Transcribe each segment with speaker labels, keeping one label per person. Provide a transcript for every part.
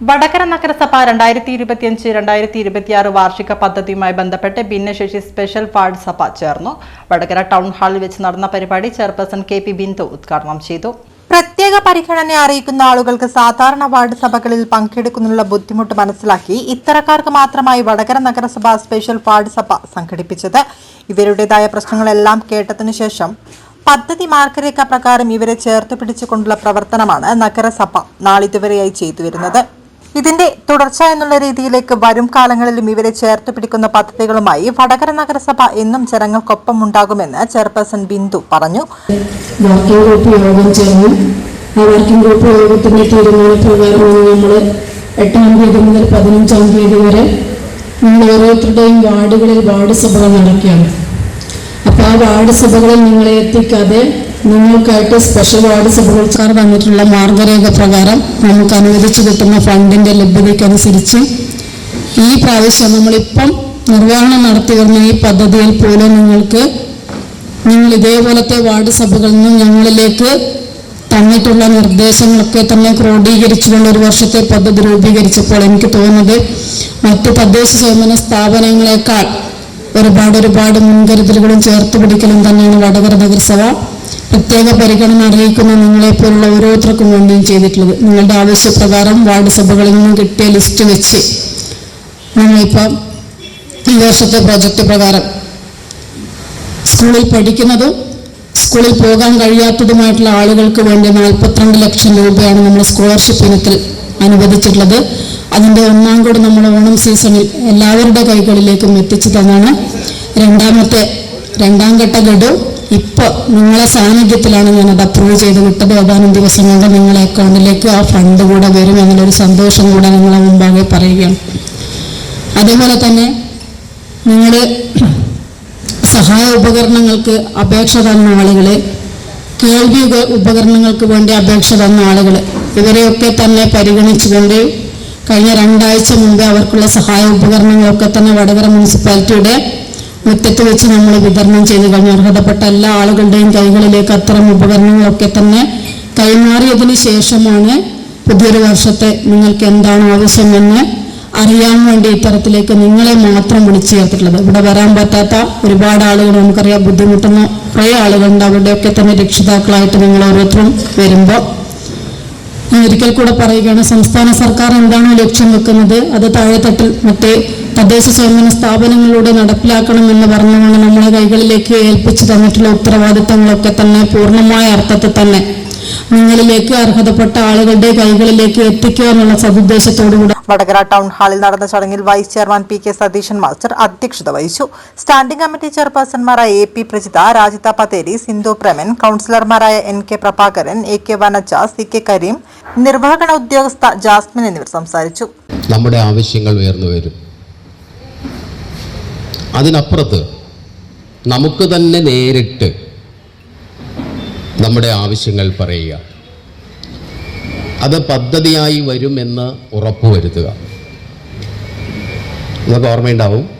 Speaker 1: വടകര നഗരസഭ രണ്ടായിരത്തി ഇരുപത്തിയഞ്ച് രണ്ടായിരത്തി ഇരുപത്തിയാറ് വാർഷിക പദ്ധതിയുമായി ബന്ധപ്പെട്ട് ഭിന്നശേഷി സ്പെഷ്യൽ വാർഡ് സഭ ചേർന്നു. വടകര ടൗൺ ഹാളിൽ വെച്ച് നടന്ന പരിപാടി ചെയർപേഴ്സൺ കെ പി ബിന്ദു ഉദ്ഘാടനം ചെയ്തു.
Speaker 2: പ്രത്യേക പരിഗണന അറിയിക്കുന്ന ആളുകൾക്ക് സാധാരണ വാർഡ് സഭകളിൽ പങ്കെടുക്കുന്നതിനുള്ള ബുദ്ധിമുട്ട് മനസ്സിലാക്കി ഇത്തരക്കാർക്ക് മാത്രമായി വടകര നഗരസഭ സ്പെഷ്യൽ വാർഡ് സഭ സംഘടിപ്പിച്ചത്. ഇവരുടേതായ പ്രശ്നങ്ങളെല്ലാം കേട്ടതിനു ശേഷം പദ്ധതി മാർഗരേഖ പ്രകാരം ഇവരെ ചേർത്ത് പിടിച്ചുകൊണ്ടുള്ള പ്രവർത്തനമാണ് നഗരസഭ നാളിതുവരെയായി ചെയ്തു വരുന്നത് ഇതിന്റെ തുടർച്ച എന്നുള്ള രീതിയിലേക്ക് വരും കാലങ്ങളിലും ഇവരെ ചേർത്ത് പിടിക്കുന്ന പദ്ധതികളുമായി വടകര നഗരസഭ എന്നും ജനങ്ങൾക്കൊപ്പം ഉണ്ടാകുമെന്ന് ചെയർപേഴ്സൺ ബിന്ദു പറഞ്ഞു.
Speaker 3: വർക്കിംഗ് ഗ്രൂപ്പ് യോഗം ചേർന്നു. ആ വർക്കിംഗ് ഗ്രൂപ്പ് യോഗത്തിന്റെ തീരുമാനപ്രകാരമാണ് നമ്മൾ എട്ടാം തീയതി മുതൽ പതിനഞ്ചാം തീയതി വരെ നിങ്ങൾ ഓരോരുത്തരുടെയും വാർഡുകളിൽ വാർഡ് സഭകൾ നടക്കുകയാണ്. അപ്പോൾ ആ വാർഡ് സഭകളിൽ നിങ്ങളെ എത്തിക്കാതെ നിങ്ങൾക്കായിട്ട് സ്പെഷ്യൽ വാർഡ് സർക്കാർ തന്നിട്ടുള്ള മാർഗരേഖ പ്രകാരം നമുക്ക് അനുവദിച്ചു കിട്ടുന്ന ഫണ്ടിന്റെ ലഭ്യതയ്ക്കനുസരിച്ച് ഈ പ്രാവശ്യം നമ്മളിപ്പം നിർവഹണം നടത്തി വരുന്ന ഈ പദ്ധതിയിൽ പോലും നിങ്ങൾക്ക് നിങ്ങൾ ഇതേപോലത്തെ വാർഡ് സഭകളിൽ നിന്ന് ഞങ്ങളിലേക്ക് തന്നിട്ടുള്ള നിർദ്ദേശങ്ങളൊക്കെ തന്നെ ക്രോഡീകരിച്ചുകൊണ്ട് ഒരു വർഷത്തെ പദ്ധതി രൂപീകരിച്ചപ്പോൾ എനിക്ക് തോന്നുന്നത് മറ്റ് തദ്ദേശ സ്വയംഭരണ സ്ഥാപനങ്ങളെക്കാൾ ഒരുപാട് ഒരുപാട് മുൻകരുതലുകളും ചേർത്ത് പിടിക്കലും തന്നെയാണ് വടകര നഗരസഭ പ്രത്യേക പരിഗണന അറിയിക്കുന്ന നിങ്ങളെപ്പോലുള്ള ഓരോരുത്തർക്കും വേണ്ടിയും ചെയ്തിട്ടുള്ളത്. നിങ്ങളുടെ ആവശ്യപ്രകാരം വാർഡ് സഭകളിൽ നിന്നും കിട്ടിയ ലിസ്റ്റ് വെച്ച് ഞങ്ങളിപ്പം ഈ വർഷത്തെ പ്രൊജക്ട് പ്രകാരം സ്കൂളിൽ പഠിക്കുന്നതും സ്കൂളിൽ പോകാൻ കഴിയാത്തതുമായിട്ടുള്ള ആളുകൾക്ക് വേണ്ടി നാൽപ്പത്തിരണ്ട് ലക്ഷം രൂപയാണ് നമ്മൾ സ്കോളർഷിപ്പ് ഇനത്തിൽ അനുവദിച്ചിട്ടുള്ളത്. അതിന്റെ ഒന്നാം കൂടി നമ്മൾ ഓണം സീസണിൽ എല്ലാവരുടെ കൈകളിലേക്കും എത്തിച്ചു തന്നാണ് രണ്ടാമത്തെ രണ്ടാം ഘട്ട ഗഡു ഇപ്പോൾ നിങ്ങളെ സാന്നിധ്യത്തിലാണ് ഞാനത് അപ്രൂവ് ചെയ്ത് വിട്ടത് ഏതാനും ദിവസം കൊണ്ട് നിങ്ങളെ അക്കൗണ്ടിലേക്ക് ആ ഫണ്ട് കൂടെ വരും എന്നുള്ളൊരു സന്തോഷം കൂടെ നിങ്ങളെ മുമ്പാകെ പറയുകയാണ്. അതേപോലെ തന്നെ നിങ്ങൾ സഹായ ഉപകരണങ്ങൾക്ക് അപേക്ഷ തന്ന ആളുകൾ കേൾവി ഉപകരണങ്ങൾക്ക് വേണ്ടി അപേക്ഷ തന്ന ആളുകൾ ഇവരെയൊക്കെ തന്നെ പരിഗണിച്ചുകൊണ്ട് കഴിഞ്ഞ രണ്ടാഴ്ച മുമ്പേ അവർക്കുള്ള സഹായ ഉപകരണങ്ങളൊക്കെ തന്നെ വടകര മുനിസിപ്പാലിറ്റിയുടെ മുറ്റത്ത് വെച്ച് നമ്മൾ വിതരണം ചെയ്ത് കഴിഞ്ഞു അർഹതപ്പെട്ട എല്ലാ ആളുകളുടെയും കൈകളിലേക്ക് അത്തരം ഉപകരണങ്ങളൊക്കെ തന്നെ കൈമാറിയതിന് ശേഷമാണ് പുതിയൊരു വർഷത്തെ നിങ്ങൾക്ക് എന്താണ് ആവശ്യമെന്ന് അറിയാൻ വേണ്ടി ഇത്തരത്തിലേക്ക് നിങ്ങളെ മാത്രം വിളിച്ചു ചേർത്തിട്ടുള്ളത്. ഇവിടെ വരാൻ പറ്റാത്ത ഒരുപാട് ആളുകൾ നമുക്കറിയാം ബുദ്ധിമുട്ടുന്ന കുറേ ആളുകളുണ്ട്. അവരുടെയൊക്കെ തന്നെ രക്ഷിതാക്കളായിട്ട് നിങ്ങൾ ഓരോരുത്തരും വരുമ്പോൾ ഞാൻ ഒരിക്കൽ കൂടെ പറയുകയാണ് സംസ്ഥാന സർക്കാർ എന്താണോ ലക്ഷ്യം വെക്കുന്നത് അത് താഴെത്തട്ടിൽ മറ്റേ തദ്ദേശ സ്വയംഭരണ സ്ഥാപനങ്ങളിലൂടെ നടപ്പിലാക്കണമെന്ന് പറഞ്ഞുകൊണ്ട് നമ്മളെ കൈകളിലേക്ക് ഏൽപ്പിച്ചു തന്നിട്ടുള്ള ഉത്തരവാദിത്തങ്ങളൊക്കെ തന്നെ പൂർണമായ അർത്ഥത്തിൽ തന്നെ നിങ്ങളിലേക്ക് അർഹതപ്പെട്ട ആളുകളുടെ കൈകളിലേക്ക് എത്തിക്കുക എന്നുള്ള സതുദ്ദേശത്തോടുകൂടി
Speaker 2: വടകര ടൗൺ ഹാളിൽ നടന്ന ചടങ്ങിൽ vice chairman P K Satheesan master അധ്യക്ഷത വഹിച്ചു. സ്റ്റാൻഡിംഗ് കമ്മിറ്റി ചെയർപേഴ്സൺമാരായ A P Prajitha Rajitha Patheri Sindhu Preman കൌൺസിലർമാരായ N K Prabhakaran A K Vanaja C K Kareem നിർവഹണ ഉദ്യോഗസ്ഥ ജാസ്മിൻ എന്നിവർ സംസാരിച്ചു.
Speaker 4: നമ്മുടെ ആവശ്യങ്ങൾ ഉയർന്നു വരും. അതിനപ്പുറത്ത് നമുക്ക് തന്നെ നേരിട്ട് നമ്മുടെ ആവശ്യങ്ങൾ പറയുക. അത് പദ്ധതിയായി വരുമെന്ന് ഉറപ്പുവരുത്തുക. നിങ്ങൾക്ക് ഓർമ്മയുണ്ടാവും?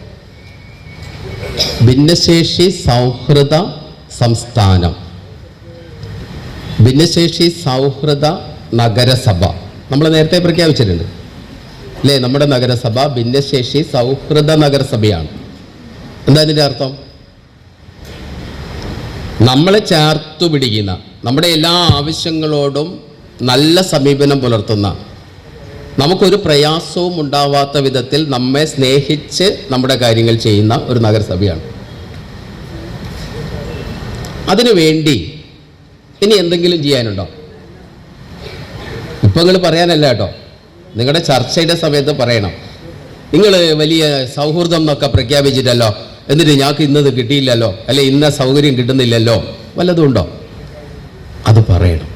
Speaker 4: ഭിന്നശേഷി സൗഹൃദ സംസ്ഥാനം. ഭിന്നശേഷി സൗഹൃദ നഗരസഭ. നമ്മൾ നേരത്തെ പ്രഖ്യാപിച്ചിട്ടുണ്ട്. അല്ലേ നമ്മുടെ നഗരസഭ ഭിന്നശേഷി സൗഹൃദ നഗരസഭയാണ്. എന്താ ഇതിന്റെ അർത്ഥം? നമ്മളെ ചേർത്തു പിടിക്കുന്ന നമ്മുടെ എല്ലാ ആവശ്യങ്ങളോടും നല്ല സമീപനം പുലർത്തുന്ന നമുക്കൊരു പ്രയാസവും ഉണ്ടാവാത്ത വിധത്തിൽ നമ്മെ സ്നേഹിച്ച് നമ്മുടെ കാര്യങ്ങൾ ചെയ്യുന്ന ഒരു നഗരസഭയാണ്. അതിനുവേണ്ടി ഇനി എന്തെങ്കിലും ചെയ്യാനുണ്ടോ? ഇപ്പം നിങ്ങൾ പറയാനല്ല കേട്ടോ. നിങ്ങളുടെ ചർച്ചയുടെ സമയത്ത് പറയണം. നിങ്ങൾ വലിയ സൗഹൃദം എന്നൊക്കെ പ്രഖ്യാപിച്ചിട്ടല്ലോ. എന്നിട്ട് ഞങ്ങൾക്ക് ഇന്നത് കിട്ടിയില്ലല്ലോ അല്ലെ ഇന്ന സൗകര്യം കിട്ടുന്നില്ലല്ലോ വല്ലതും ഉണ്ടോ? അത് പറയണം.